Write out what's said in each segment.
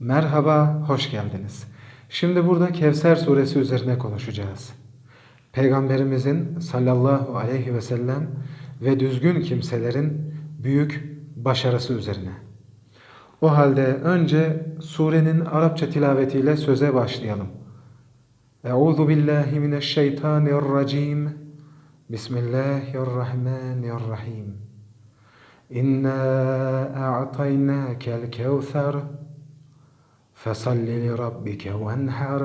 Merhaba, hoş geldiniz. Şimdi burada Kevser suresi üzerine konuşacağız. Peygamberimizin sallallahu aleyhi ve sellem ve düzgün kimselerin büyük başarısı üzerine. O halde önce surenin Arapça tilavetiyle söze başlayalım. Euzu billahi mineşşeytanirracim. Bismillahirrahmanirrahim. İnna a'taynakel kevser. فصل لربك وانحر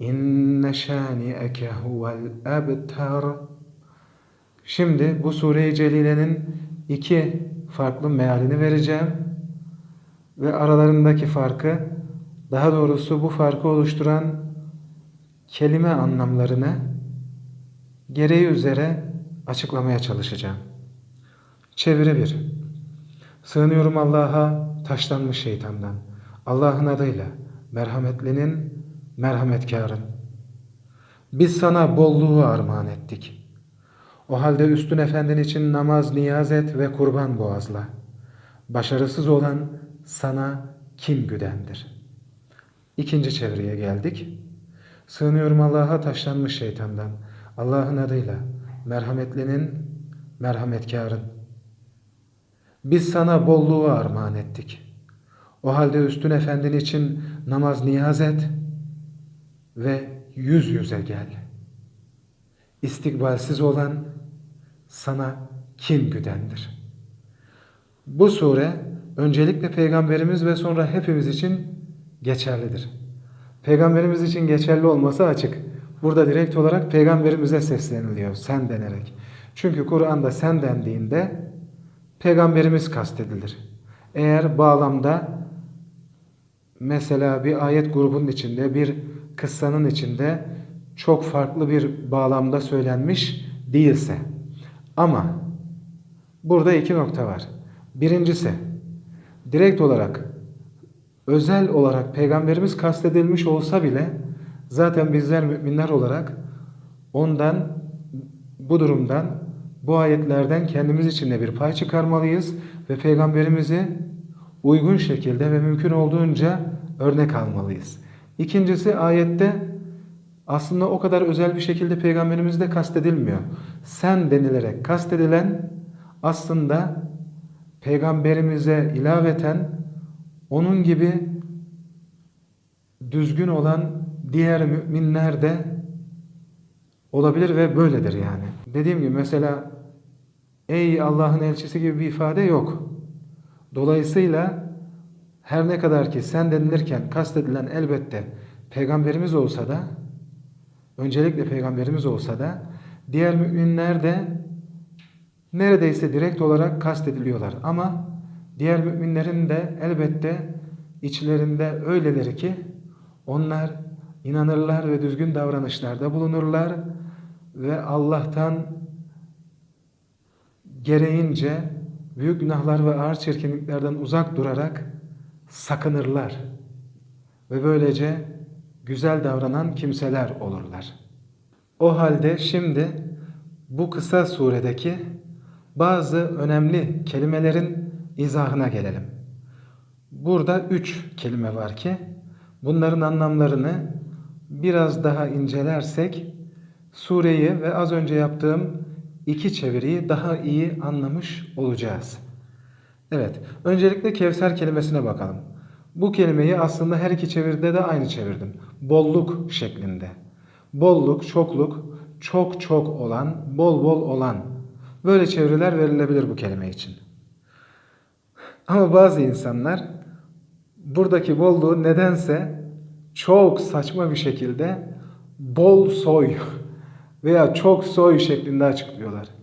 İnne şani'eke huvel ebter. Şimdi bu sure-i celilenin iki farklı mealini vereceğim ve aralarındaki farkı daha doğrusu bu farkı oluşturan kelime anlamlarını gereği üzere açıklamaya çalışacağım. Çeviri 1. Sığınıyorum Allah'a taşlanmış şeytandan. Allah'ın adıyla merhametlinin merhametkarın. Biz sana bolluğu armağan ettik. O halde üstün efendin için namaz niyaz et ve kurban boğazla. Başarısız olan sana kim güdendir? İkinci çevreye geldik. Sığınıyorum Allah'a taşlanmış şeytandan. Allah'ın adıyla merhametlinin merhametkarın. Biz sana bolluğu armağan ettik.'' O halde üstün efendin için namaz niyaz et ve yüz yüze gel. İstikbalsiz olan sana kim güdendir? Bu sure öncelikle peygamberimiz ve sonra hepimiz için geçerlidir. Peygamberimiz için geçerli olması açık. Burada direkt olarak peygamberimize sesleniliyor sen denerek. Çünkü Kur'an'da sen dendiğinde peygamberimiz kastedilir. Eğer bağlamda mesela bir ayet grubunun içinde, bir kıssanın içinde çok farklı bir bağlamda söylenmiş değilse. Ama burada iki nokta var. Birincisi, direkt olarak, özel olarak peygamberimiz kastedilmiş olsa bile zaten bizler müminler olarak ondan, bu durumdan, bu ayetlerden kendimiz için de bir pay çıkarmalıyız ve peygamberimizi uygun şekilde ve mümkün olduğunca örnek almalıyız. İkincisi ayette aslında o kadar özel bir şekilde peygamberimiz de kastedilmiyor. Sen denilerek kastedilen aslında peygamberimize ilaveten onun gibi düzgün olan diğer müminler de olabilir ve böyledir yani. Dediğim gibi mesela ey Allah'ın elçisi gibi bir ifade yok. Dolayısıyla her ne kadar ki sen denilirken kastedilen elbette peygamberimiz olsa da öncelikle peygamberimiz olsa da diğer müminler de neredeyse direkt olarak kastediliyorlar. Ama diğer müminlerin de elbette içlerinde öyleleri ki onlar inanırlar ve düzgün davranışlarda bulunurlar ve Allah'tan gereğince büyük günahlar ve ağır çirkinliklerden uzak durarak sakınırlar. Ve böylece güzel davranan kimseler olurlar. O halde şimdi bu kısa suredeki bazı önemli kelimelerin izahına gelelim. Burada üç kelime var ki bunların anlamlarını biraz daha incelersek sureyi ve az önce yaptığım iki çeviriyi daha iyi anlamış olacağız. Evet, öncelikle Kevser kelimesine bakalım. Bu kelimeyi aslında her iki çeviride de aynı çevirdim. Bolluk şeklinde. Bolluk, çokluk, çok çok olan, bol bol olan. Böyle çeviriler verilebilir bu kelime için. Ama bazı insanlar buradaki bolluğu nedense çok saçma bir şekilde bol soy veya çok soy şeklinde açıklıyorlar.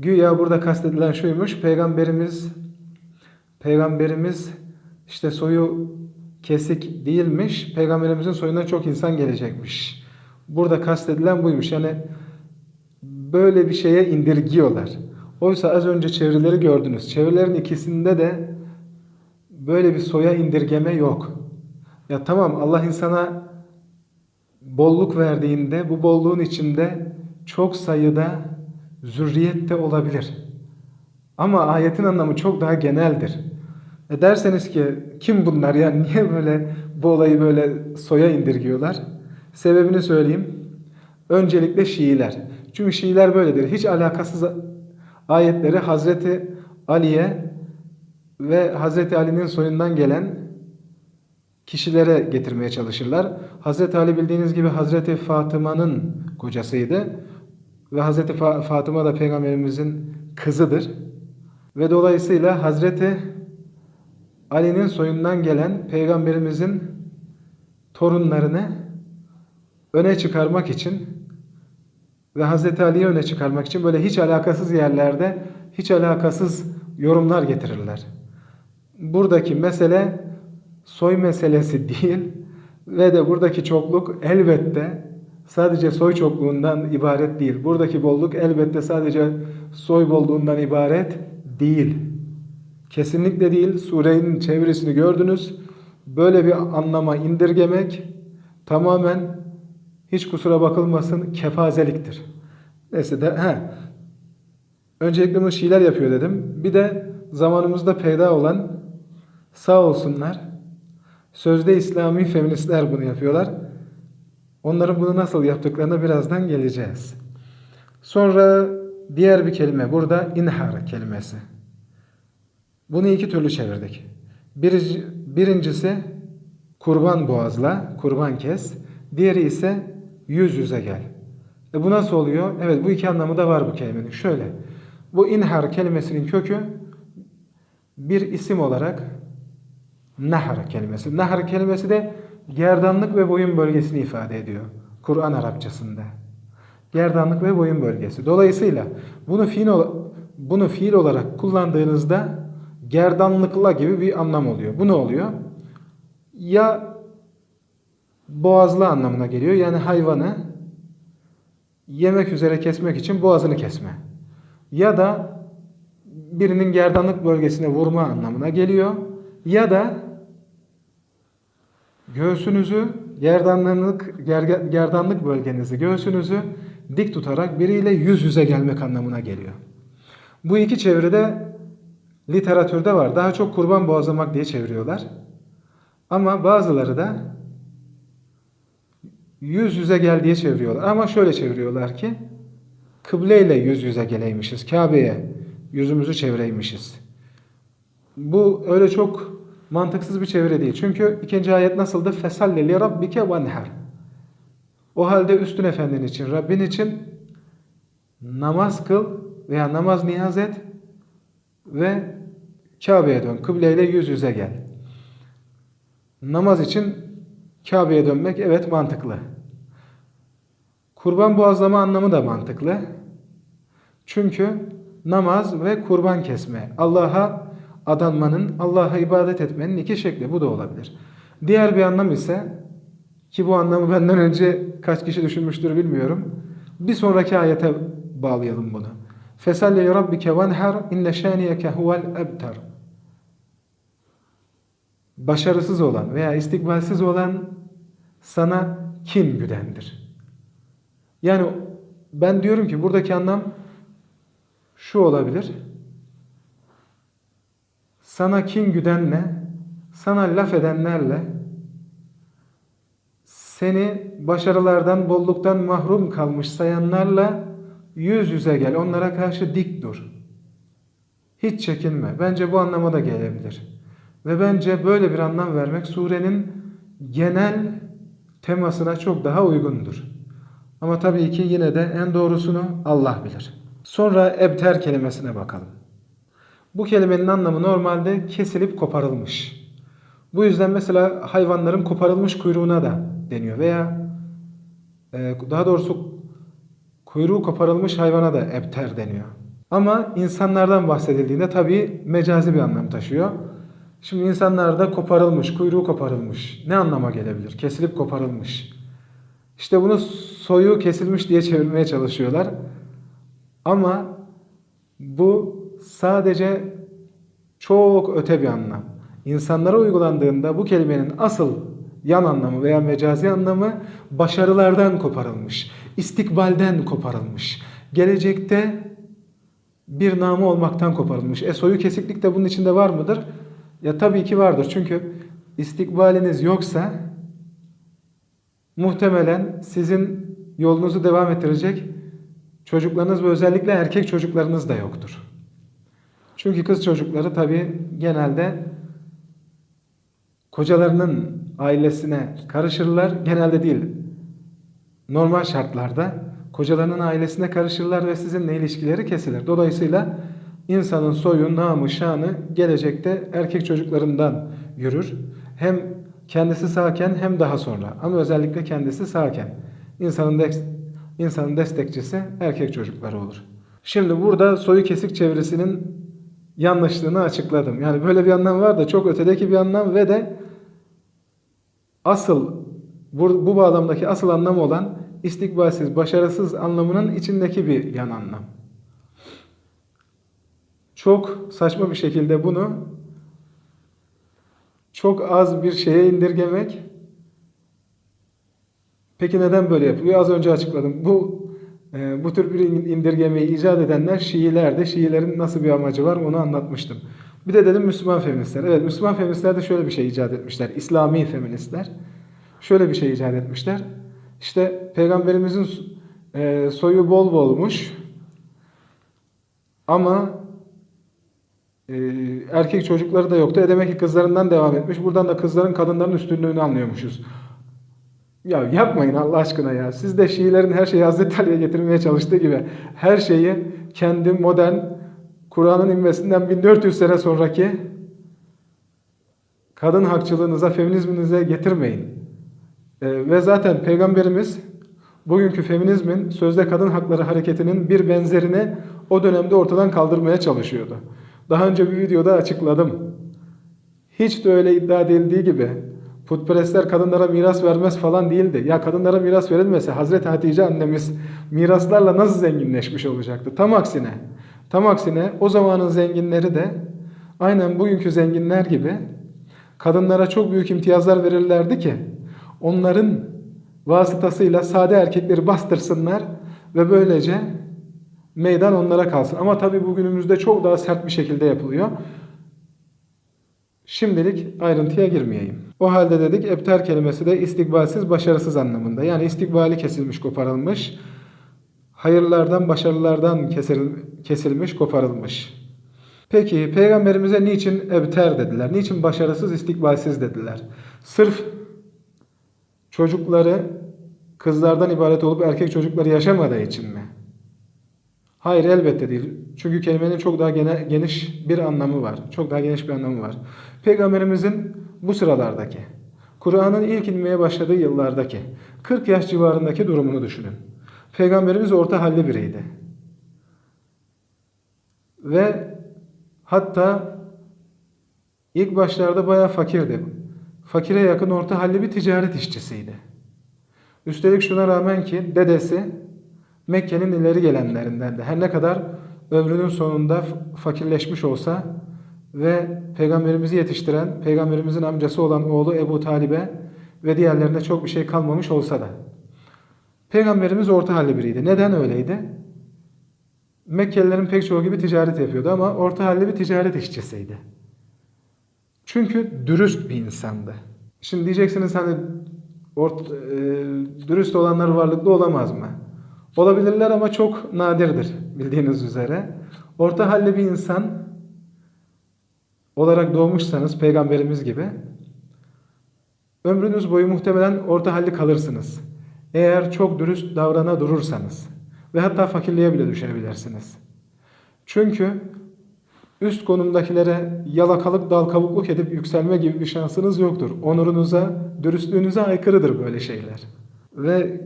Güya burada kastedilen şuymuş. Peygamberimiz Peygamberimiz işte soyu kesik değilmiş. Peygamberimizin soyundan çok insan gelecekmiş. Burada kastedilen buymuş. Yani böyle bir şeye indirgiyorlar. Oysa az önce çevirileri gördünüz. Çevirilerin ikisinde de böyle bir soya indirgeme yok. Ya tamam Allah insana bolluk verdiğinde bu bolluğun içinde çok sayıda zürriyet de olabilir. Ama ayetin anlamı çok daha geneldir. E derseniz ki kim bunlar ya niye böyle bu olayı böyle soya indirgiyorlar? Sebebini söyleyeyim. Öncelikle Şiiler. Çünkü Şiiler böyledir. Hiç alakasız ayetleri Hazreti Ali'ye ve Hazreti Ali'nin soyundan gelen kişilere getirmeye çalışırlar. Hazreti Ali bildiğiniz gibi Hazreti Fatıma'nın kocasıydı. Ve Fa- Fatıma da Peygamberimizin kızıdır. Ve dolayısıyla Hazreti Ali'nin soyundan gelen Peygamberimizin torunlarını öne çıkarmak için ve Hazreti Ali'yi öne çıkarmak için böyle hiç alakasız yerlerde hiç alakasız yorumlar getirirler. Buradaki mesele soy meselesi değil ve de buradaki çokluk elbette sadece soy çokluğundan ibaret değil. Buradaki bolluk elbette sadece soy bolluğundan ibaret değil. Kesinlikle değil. Surenin çevirisini gördünüz. Böyle bir anlama indirgemek tamamen hiç kusura bakılmasın kefazeliktir. Neyse de he. Öncelikle bunu Şiiler yapıyor dedim. Bir de zamanımızda peyda olan sağ olsunlar. Sözde İslami feministler bunu yapıyorlar. Onların bunu nasıl yaptıklarına birazdan geleceğiz. Sonra diğer bir kelime burada inhar kelimesi. Bunu iki türlü çevirdik. Birinci, birincisi kurban boğazla, kurban kes. Diğeri ise yüz yüze gel. E bu nasıl oluyor? Evet bu iki anlamı da var bu kelimenin. Şöyle. Bu inhar kelimesinin kökü bir isim olarak nahr kelimesi. Nahr kelimesi de gerdanlık ve boyun bölgesini ifade ediyor. Kur'an Arapçasında. Gerdanlık ve boyun bölgesi. Dolayısıyla bunu fiil, bunu fiil olarak kullandığınızda gerdanlıkla gibi bir anlam oluyor. Bu ne oluyor? Ya boğazlı anlamına geliyor. Yani hayvanı yemek üzere kesmek için boğazını kesme. Ya da birinin gerdanlık bölgesine vurma anlamına geliyor. Ya da göğsünüzü gerdanlık gerge- gerdanlık bölgenizi göğsünüzü dik tutarak biriyle yüz yüze gelmek anlamına geliyor. Bu iki çeviride literatürde var. Daha çok kurban boğazlamak diye çeviriyorlar. Ama bazıları da yüz yüze gel diye çeviriyorlar. Ama şöyle çeviriyorlar ki kıbleyle yüz yüze geleymişiz. Kabe'ye yüzümüzü çevireymişiz. Bu öyle çok mantıksız bir çeviri değil. Çünkü ikinci ayet nasıldı? Fesalle li rabbike venher. O halde üstün efendin için, Rabbin için namaz kıl veya namaz niyaz et ve Kabe'ye dön. Kıbleyle yüz yüze gel. Namaz için Kabe'ye dönmek evet mantıklı. Kurban boğazlama anlamı da mantıklı. Çünkü namaz ve kurban kesme. Allah'a adanmanın, Allah'a ibadet etmenin iki şekli. Bu da olabilir. Diğer bir anlam ise ki bu anlamı benden önce kaç kişi düşünmüştür bilmiyorum. Bir sonraki ayete bağlayalım bunu. Fesalle rabbike venher inne şaniyeke huvel ebtar. Başarısız olan veya istikbalsiz olan sana kin güdendir. Yani ben diyorum ki buradaki anlam şu olabilir. Sana kin güdenle, sana laf edenlerle seni başarılardan, bolluktan mahrum kalmış sayanlarla yüz yüze gel. Onlara karşı dik dur. Hiç çekinme. Bence bu anlama da gelebilir. Ve bence böyle bir anlam vermek surenin genel temasına çok daha uygundur. Ama tabii ki yine de en doğrusunu Allah bilir. Sonra ebter kelimesine bakalım. Bu kelimenin anlamı normalde kesilip koparılmış. Bu yüzden mesela hayvanların koparılmış kuyruğuna da deniyor veya e, daha doğrusu kuyruğu koparılmış hayvana da ebter deniyor. Ama insanlardan bahsedildiğinde tabii mecazi bir anlam taşıyor. Şimdi insanlarda koparılmış, kuyruğu koparılmış ne anlama gelebilir? Kesilip koparılmış. İşte bunu soyu kesilmiş diye çevirmeye çalışıyorlar. Ama bu sadece çok öte bir anlam. İnsanlara uygulandığında bu kelimenin asıl yan anlamı veya mecazi anlamı başarılardan koparılmış, istikbalden koparılmış, gelecekte bir namı olmaktan koparılmış. E soyu kesiklik de bunun içinde var mıdır? Ya tabii ki vardır. Çünkü istikbaliniz yoksa muhtemelen sizin yolunuzu devam ettirecek çocuklarınız ve özellikle erkek çocuklarınız da yoktur. Çünkü kız çocukları tabii genelde kocalarının ailesine karışırlar. Genelde değil. Normal şartlarda kocalarının ailesine karışırlar ve sizinle ilişkileri kesilir. Dolayısıyla insanın soyu, namı, şanı gelecekte erkek çocuklarından yürür. Hem kendisi sağken hem daha sonra. Ama özellikle kendisi sağken. İnsanın, insanın destekçisi erkek çocukları olur. Şimdi burada soyu kesik çevresinin yanlışlığını açıkladım. Yani böyle bir anlam var da çok ötedeki bir anlam ve de asıl bu, bu bağlamdaki asıl anlam olan istikbalsiz, başarısız anlamının içindeki bir yan anlam. Çok saçma bir şekilde bunu çok az bir şeye indirgemek. Peki neden böyle yapılıyor? Az önce açıkladım. Bu bu tür bir indirgemeyi icat edenler Şiilerdi. Şiilerin nasıl bir amacı var onu anlatmıştım. Bir de dedim Müslüman feministler. Evet Müslüman feministler de şöyle bir şey icat etmişler. İslami feministler. Şöyle bir şey icat etmişler. İşte peygamberimizin e, soyu bol bolmuş. Ama e, erkek çocukları da yoktu. E demek ki kızlarından devam etmiş. Buradan da kızların kadınların üstünlüğünü anlıyormuşuz. Ya yapmayın Allah aşkına ya. Siz de Şiilerin her şeyi Hazreti Ali'ye getirmeye çalıştığı gibi her şeyi kendi modern Kur'an'ın inmesinden 1400 sene sonraki kadın hakçılığınıza, feminizminize getirmeyin. Ee, ve zaten Peygamberimiz bugünkü feminizmin sözde kadın hakları hareketinin bir benzerini o dönemde ortadan kaldırmaya çalışıyordu. Daha önce bir videoda açıkladım. Hiç de öyle iddia edildiği gibi putperestler kadınlara miras vermez falan değildi. Ya kadınlara miras verilmese Hazreti Hatice annemiz miraslarla nasıl zenginleşmiş olacaktı? Tam aksine. Tam aksine o zamanın zenginleri de aynen bugünkü zenginler gibi kadınlara çok büyük imtiyazlar verirlerdi ki onların vasıtasıyla sade erkekleri bastırsınlar ve böylece meydan onlara kalsın. Ama tabii bugünümüzde çok daha sert bir şekilde yapılıyor. Şimdilik ayrıntıya girmeyeyim. O halde dedik ebter kelimesi de istikbalsiz, başarısız anlamında. Yani istikbali kesilmiş, koparılmış. Hayırlardan, başarılardan kesilmiş, koparılmış. Peki peygamberimize niçin ebter dediler? Niçin başarısız, istikbalsiz dediler? Sırf çocukları kızlardan ibaret olup erkek çocukları yaşamadığı için mi? Hayır elbette değil. Çünkü kelimenin çok daha geniş bir anlamı var. Çok daha geniş bir anlamı var. Peygamberimizin bu sıralardaki, Kur'an'ın ilk inmeye başladığı yıllardaki, 40 yaş civarındaki durumunu düşünün. Peygamberimiz orta halli biriydi. Ve hatta ilk başlarda bayağı fakirdi. Fakire yakın orta halli bir ticaret işçisiydi. Üstelik şuna rağmen ki dedesi Mekke'nin ileri gelenlerindendi. Her ne kadar ömrünün sonunda fakirleşmiş olsa ve peygamberimizi yetiştiren, peygamberimizin amcası olan oğlu Ebu Talib'e ve diğerlerine çok bir şey kalmamış olsa da. Peygamberimiz orta halli biriydi. Neden öyleydi? Mekkelilerin pek çoğu gibi ticaret yapıyordu ama orta halli bir ticaret işçisiydi. Çünkü dürüst bir insandı. Şimdi diyeceksiniz hani ort, e, dürüst olanlar varlıklı olamaz mı? Olabilirler ama çok nadirdir bildiğiniz üzere. Orta halli bir insan olarak doğmuşsanız peygamberimiz gibi ömrünüz boyu muhtemelen orta halli kalırsınız. Eğer çok dürüst davrana durursanız ve hatta fakirliğe bile düşebilirsiniz. Çünkü üst konumdakilere yalakalık dal kavukluk edip yükselme gibi bir şansınız yoktur. Onurunuza, dürüstlüğünüze aykırıdır böyle şeyler. Ve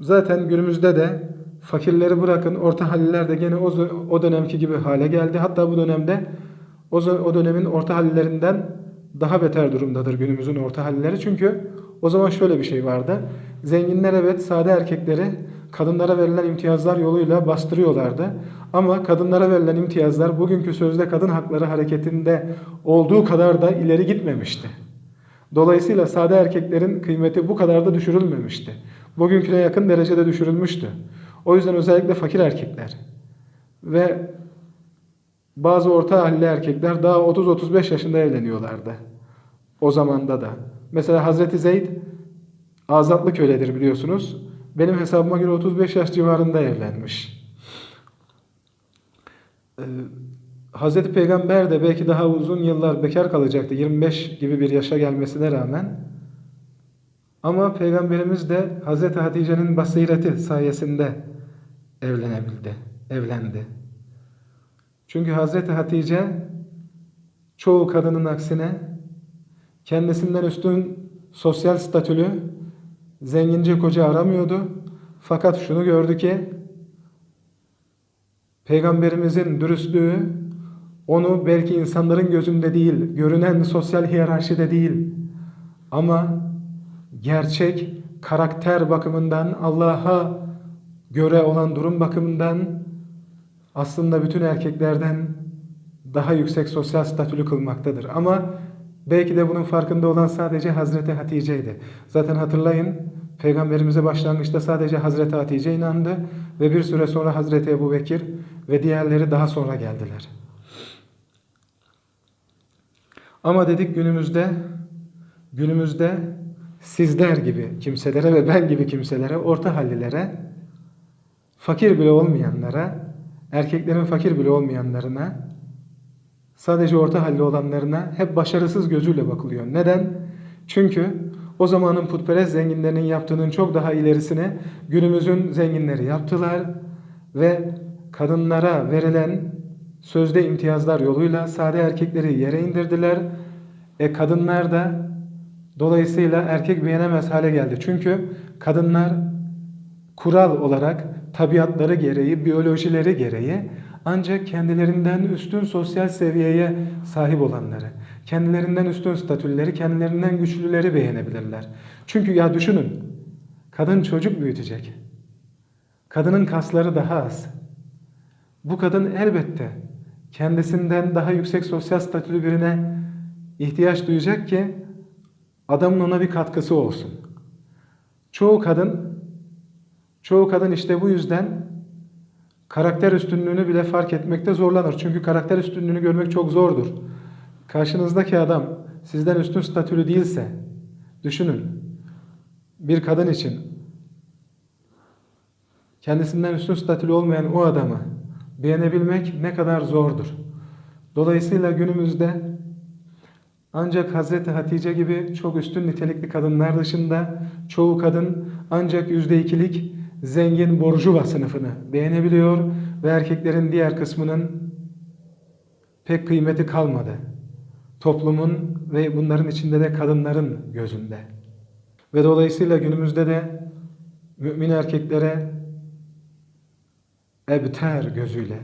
zaten günümüzde de fakirleri bırakın orta halliler de gene o, o dönemki gibi hale geldi. Hatta bu dönemde o, o dönemin orta hallilerinden daha beter durumdadır günümüzün orta hallileri. Çünkü o zaman şöyle bir şey vardı. Zenginler evet sade erkekleri kadınlara verilen imtiyazlar yoluyla bastırıyorlardı. Ama kadınlara verilen imtiyazlar bugünkü sözde kadın hakları hareketinde olduğu kadar da ileri gitmemişti. Dolayısıyla sade erkeklerin kıymeti bu kadar da düşürülmemişti. Bugünküne yakın derecede düşürülmüştü. O yüzden özellikle fakir erkekler ve Bazı orta halli erkekler daha 30-35 yaşında evleniyorlardı. O zamanda da. Mesela Hazreti Zeyd azatlı köledir biliyorsunuz. Benim hesabıma göre 35 yaş civarında evlenmiş. Ee, Hazreti Peygamber de belki daha uzun yıllar bekar kalacaktı. 25 gibi bir yaşa gelmesine rağmen. Ama Peygamberimiz de Hazreti Hatice'nin basireti sayesinde evlenebildi, evlendi. Çünkü Hazreti Hatice çoğu kadının aksine kendisinden üstün sosyal statülü zengince koca aramıyordu. Fakat şunu gördü ki Peygamberimizin dürüstlüğü onu belki insanların gözünde değil, görünen sosyal hiyerarşide değil ama gerçek karakter bakımından Allah'a göre olan durum bakımından aslında bütün erkeklerden daha yüksek sosyal statülü kılmaktadır. Ama belki de bunun farkında olan sadece Hazreti Hatice'ydi. Zaten hatırlayın Peygamberimize başlangıçta sadece Hazreti Hatice inandı ve bir süre sonra Hazreti Ebu Bekir ve diğerleri daha sonra geldiler. Ama dedik günümüzde günümüzde sizler gibi kimselere ve ben gibi kimselere, orta hallilere, fakir bile olmayanlara, erkeklerin fakir bile olmayanlarına, sadece orta halli olanlarına hep başarısız gözüyle bakılıyor. Neden? Çünkü o zamanın putperest zenginlerinin yaptığının çok daha ilerisini günümüzün zenginleri yaptılar ve kadınlara verilen sözde imtiyazlar yoluyla sade erkekleri yere indirdiler. E kadınlar da dolayısıyla erkek beğenemez hale geldi. Çünkü kadınlar kural olarak tabiatları gereği, biyolojileri gereği ancak kendilerinden üstün sosyal seviyeye sahip olanları, kendilerinden üstün statülleri, kendilerinden güçlüleri beğenebilirler. Çünkü ya düşünün, kadın çocuk büyütecek. Kadının kasları daha az. Bu kadın elbette kendisinden daha yüksek sosyal statülü birine ihtiyaç duyacak ki adamın ona bir katkısı olsun. Çoğu kadın çoğu kadın işte bu yüzden karakter üstünlüğünü bile fark etmekte zorlanır. Çünkü karakter üstünlüğünü görmek çok zordur. Karşınızdaki adam sizden üstün statülü değilse düşünün. Bir kadın için kendisinden üstün statülü olmayan o adamı beğenebilmek ne kadar zordur. Dolayısıyla günümüzde ancak Hazreti Hatice gibi çok üstün nitelikli kadınlar dışında çoğu kadın ancak yüzde ikilik zengin borjuva sınıfını beğenebiliyor ve erkeklerin diğer kısmının pek kıymeti kalmadı. Toplumun ve bunların içinde de kadınların gözünde. Ve dolayısıyla günümüzde de mümin erkeklere ebter gözüyle,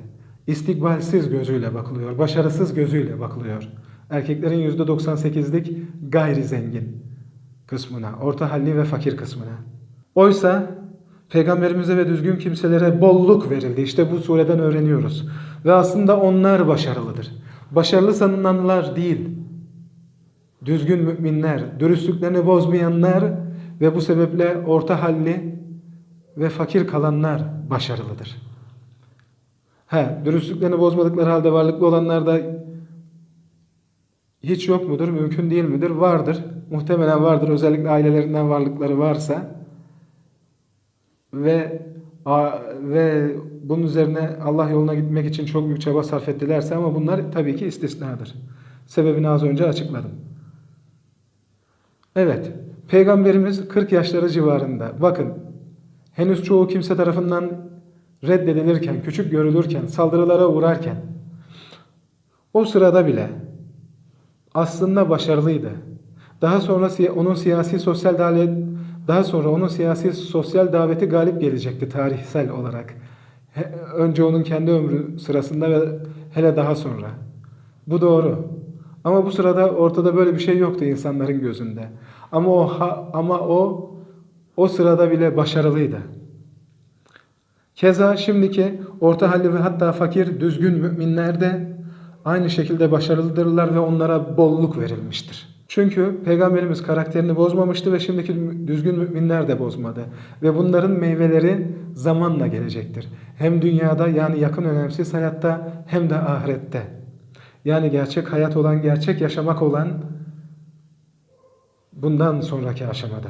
istikbalsiz gözüyle bakılıyor, başarısız gözüyle bakılıyor. Erkeklerin yüzde 98'lik gayri zengin kısmına, orta halli ve fakir kısmına. Oysa Peygamberimize ve düzgün kimselere bolluk verildi. İşte bu sureden öğreniyoruz. Ve aslında onlar başarılıdır. Başarılı sanılanlar değil. Düzgün müminler, dürüstlüklerini bozmayanlar ve bu sebeple orta halli ve fakir kalanlar başarılıdır. He, dürüstlüklerini bozmadıkları halde varlıklı olanlar da hiç yok mudur? Mümkün değil midir? Vardır. Muhtemelen vardır. Özellikle ailelerinden varlıkları varsa. Ve ve bunun üzerine Allah yoluna gitmek için çok büyük çaba sarf ettilerse ama bunlar tabii ki istisnadır. Sebebini az önce açıkladım. Evet, Peygamberimiz 40 yaşları civarında. Bakın, henüz çoğu kimse tarafından reddedilirken, küçük görülürken, saldırılara uğrarken o sırada bile aslında başarılıydı. Daha sonra onun siyasi sosyal daha sonra onun siyasi sosyal daveti galip gelecekti tarihsel olarak. Önce onun kendi ömrü sırasında ve hele daha sonra. Bu doğru. Ama bu sırada ortada böyle bir şey yoktu insanların gözünde. Ama o ama o o sırada bile başarılıydı. Keza şimdiki orta halli ve hatta fakir düzgün müminler de aynı şekilde başarılıdırlar ve onlara bolluk verilmiştir. Çünkü Peygamberimiz karakterini bozmamıştı ve şimdiki düzgün müminler de bozmadı. Ve bunların meyveleri zamanla gelecektir. Hem dünyada yani yakın önemsiz hayatta hem de ahirette. Yani gerçek hayat olan, gerçek yaşamak olan bundan sonraki aşamada.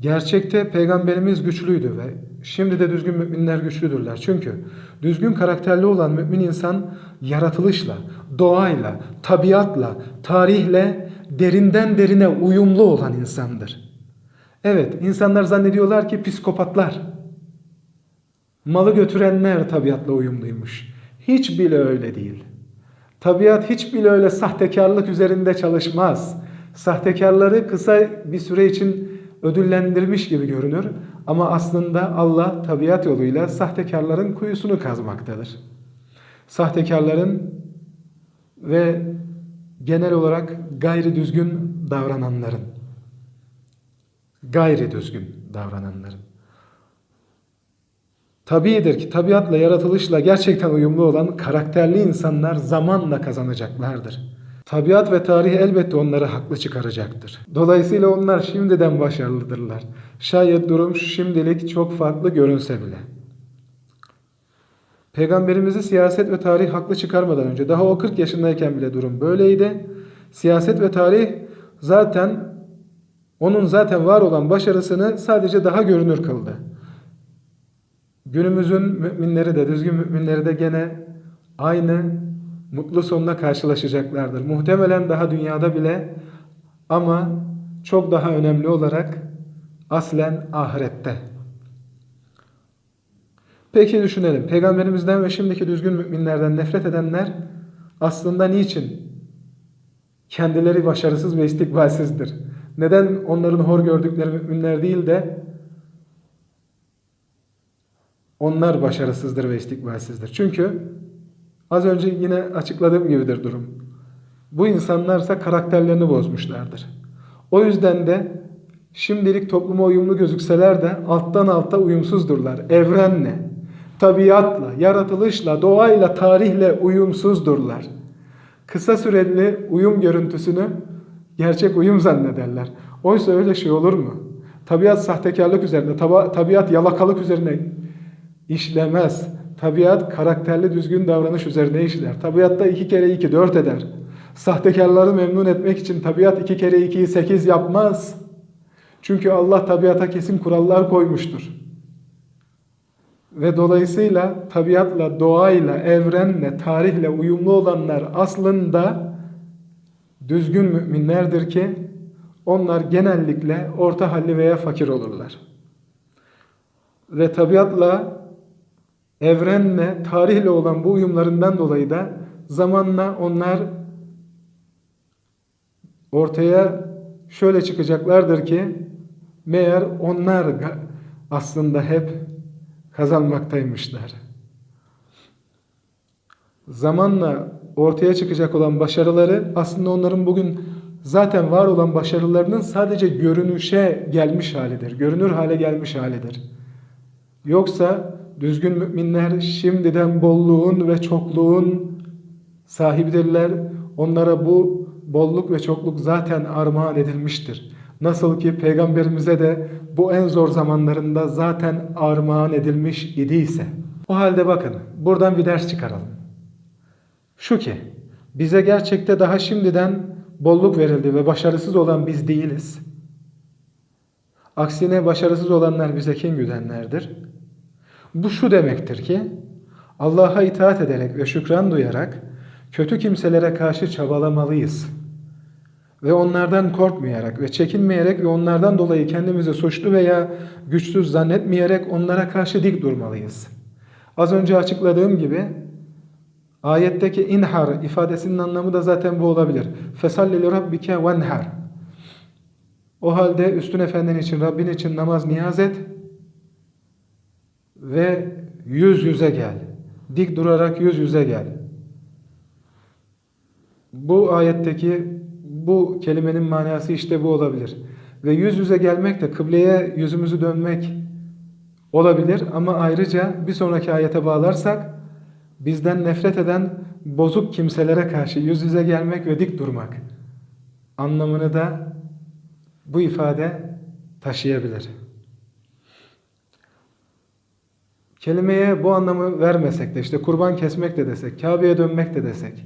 Gerçekte peygamberimiz güçlüydü ve şimdi de düzgün müminler güçlüdürler. Çünkü düzgün karakterli olan mümin insan yaratılışla, doğayla, tabiatla, tarihle derinden derine uyumlu olan insandır. Evet, insanlar zannediyorlar ki psikopatlar, malı götürenler tabiatla uyumluymuş. Hiç bile öyle değil. Tabiat hiç bile öyle sahtekarlık üzerinde çalışmaz. Sahtekarları kısa bir süre için ödüllendirmiş gibi görünür ama aslında Allah tabiat yoluyla sahtekarların kuyusunu kazmaktadır. Sahtekarların ve genel olarak gayri düzgün davrananların gayri düzgün davrananların Tabiidir ki tabiatla, yaratılışla gerçekten uyumlu olan karakterli insanlar zamanla kazanacaklardır. Tabiat ve tarih elbette onları haklı çıkaracaktır. Dolayısıyla onlar şimdiden başarılıdırlar. Şayet durum şimdilik çok farklı görünse bile. Peygamberimizi siyaset ve tarih haklı çıkarmadan önce daha o 40 yaşındayken bile durum böyleydi. Siyaset ve tarih zaten onun zaten var olan başarısını sadece daha görünür kıldı. Günümüzün müminleri de, düzgün müminleri de gene aynı mutlu sonuna karşılaşacaklardır. Muhtemelen daha dünyada bile ama çok daha önemli olarak aslen ahirette. Peki düşünelim. Peygamberimizden ve şimdiki düzgün müminlerden nefret edenler aslında niçin? Kendileri başarısız ve istikbalsizdir. Neden onların hor gördükleri müminler değil de onlar başarısızdır ve istikbalsizdir. Çünkü az önce yine açıkladığım gibidir durum. Bu insanlarsa karakterlerini bozmuşlardır. O yüzden de şimdilik topluma uyumlu gözükseler de alttan alta uyumsuzdurlar. Evrenle, tabiatla, yaratılışla, doğayla, tarihle uyumsuzdurlar. Kısa süreli uyum görüntüsünü gerçek uyum zannederler. Oysa öyle şey olur mu? Tabiat sahtekarlık üzerine, tabiat yalakalık üzerine işlemez. Tabiat karakterli düzgün davranış üzerine işler. Tabiatta iki kere iki dört eder. Sahtekarları memnun etmek için tabiat iki kere ikiyi sekiz yapmaz. Çünkü Allah tabiata kesin kurallar koymuştur. Ve dolayısıyla tabiatla, doğayla, evrenle, tarihle uyumlu olanlar aslında düzgün müminlerdir ki onlar genellikle orta halli veya fakir olurlar. Ve tabiatla evrenle, tarihle olan bu uyumlarından dolayı da zamanla onlar ortaya şöyle çıkacaklardır ki meğer onlar aslında hep kazanmaktaymışlar. Zamanla ortaya çıkacak olan başarıları aslında onların bugün zaten var olan başarılarının sadece görünüşe gelmiş halidir. Görünür hale gelmiş halidir. Yoksa düzgün müminler şimdiden bolluğun ve çokluğun sahibidirler. Onlara bu bolluk ve çokluk zaten armağan edilmiştir. Nasıl ki peygamberimize de bu en zor zamanlarında zaten armağan edilmiş idiyse. O halde bakın buradan bir ders çıkaralım. Şu ki bize gerçekte daha şimdiden bolluk verildi ve başarısız olan biz değiliz. Aksine başarısız olanlar bize kin güdenlerdir. Bu şu demektir ki Allah'a itaat ederek ve şükran duyarak kötü kimselere karşı çabalamalıyız. Ve onlardan korkmayarak ve çekinmeyerek ve onlardan dolayı kendimizi suçlu veya güçsüz zannetmeyerek onlara karşı dik durmalıyız. Az önce açıkladığım gibi ayetteki inhar ifadesinin anlamı da zaten bu olabilir. Fesalli li rabbike venhar. O halde üstün efendin için, Rabbin için namaz niyaz et ve yüz yüze gel. Dik durarak yüz yüze gel. Bu ayetteki bu kelimenin manası işte bu olabilir. Ve yüz yüze gelmek de kıbleye yüzümüzü dönmek olabilir ama ayrıca bir sonraki ayete bağlarsak bizden nefret eden bozuk kimselere karşı yüz yüze gelmek ve dik durmak anlamını da bu ifade taşıyabilir. Kelimeye bu anlamı vermesek de işte kurban kesmek de desek, Kabe'ye dönmek de desek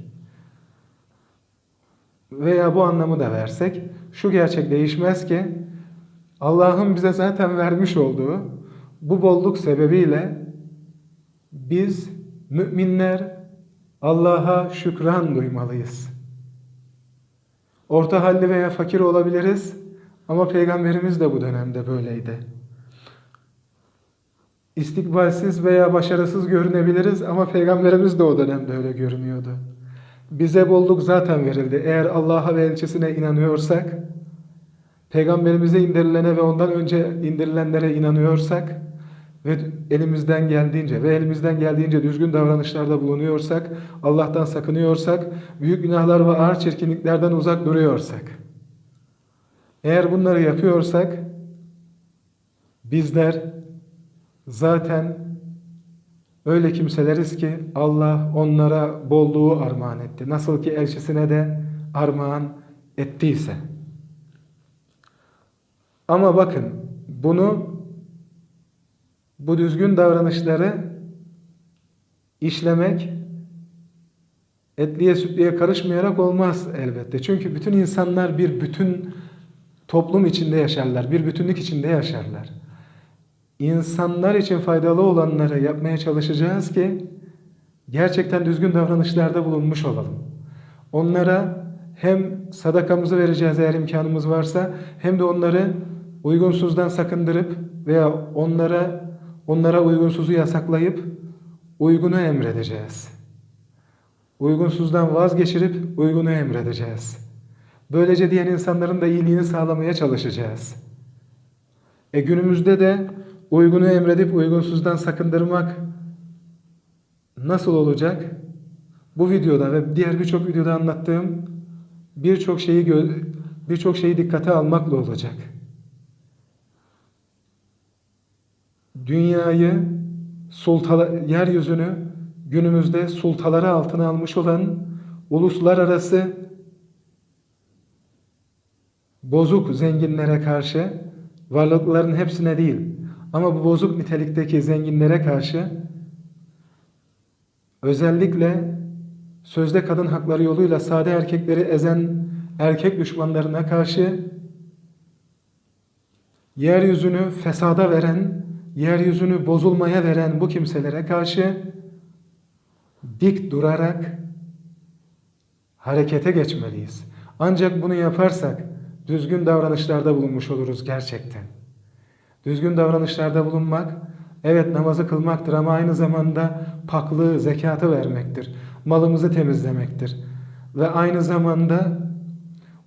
veya bu anlamı da versek şu gerçek değişmez ki Allah'ın bize zaten vermiş olduğu bu bolluk sebebiyle biz müminler Allah'a şükran duymalıyız. Orta halli veya fakir olabiliriz ama peygamberimiz de bu dönemde böyleydi. İstikbalsiz veya başarısız görünebiliriz ama peygamberimiz de o dönemde öyle görünüyordu. Bize bolluk zaten verildi. Eğer Allah'a ve elçisine inanıyorsak, peygamberimize indirilene ve ondan önce indirilenlere inanıyorsak ve elimizden geldiğince ve elimizden geldiğince düzgün davranışlarda bulunuyorsak, Allah'tan sakınıyorsak, büyük günahlar ve ağır çirkinliklerden uzak duruyorsak, eğer bunları yapıyorsak, bizler zaten öyle kimseleriz ki Allah onlara bolluğu armağan etti. Nasıl ki elçisine de armağan ettiyse. Ama bakın bunu bu düzgün davranışları işlemek etliye sütliye karışmayarak olmaz elbette. Çünkü bütün insanlar bir bütün toplum içinde yaşarlar, bir bütünlük içinde yaşarlar. İnsanlar için faydalı olanları yapmaya çalışacağız ki gerçekten düzgün davranışlarda bulunmuş olalım. Onlara hem sadakamızı vereceğiz eğer imkanımız varsa hem de onları uygunsuzdan sakındırıp veya onlara onlara uygunsuzu yasaklayıp uygunu emredeceğiz. Uygunsuzdan vazgeçirip uygunu emredeceğiz. Böylece diğer insanların da iyiliğini sağlamaya çalışacağız. E günümüzde de uygunu emredip uygunsuzdan sakındırmak nasıl olacak? Bu videoda ve diğer birçok videoda anlattığım birçok şeyi birçok şeyi dikkate almakla olacak. Dünyayı, sultala, yeryüzünü günümüzde sultaları altına almış olan uluslararası bozuk zenginlere karşı varlıkların hepsine değil ama bu bozuk nitelikteki zenginlere karşı özellikle sözde kadın hakları yoluyla sade erkekleri ezen erkek düşmanlarına karşı yeryüzünü fesada veren, yeryüzünü bozulmaya veren bu kimselere karşı dik durarak harekete geçmeliyiz. Ancak bunu yaparsak düzgün davranışlarda bulunmuş oluruz gerçekten. Düzgün davranışlarda bulunmak, evet namazı kılmaktır ama aynı zamanda paklığı, zekatı vermektir. Malımızı temizlemektir. Ve aynı zamanda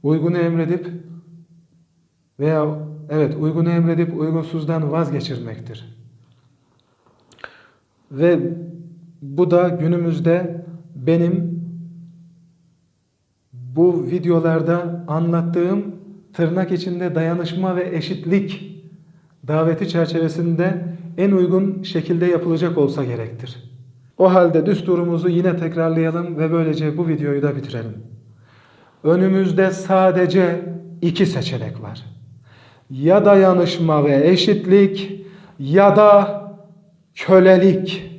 uygunu emredip veya evet uygunu emredip uygunsuzdan vazgeçirmektir. Ve bu da günümüzde benim bu videolarda anlattığım tırnak içinde dayanışma ve eşitlik daveti çerçevesinde en uygun şekilde yapılacak olsa gerektir. O halde düsturumuzu yine tekrarlayalım ve böylece bu videoyu da bitirelim. Önümüzde sadece iki seçenek var. Ya dayanışma ve eşitlik ya da kölelik.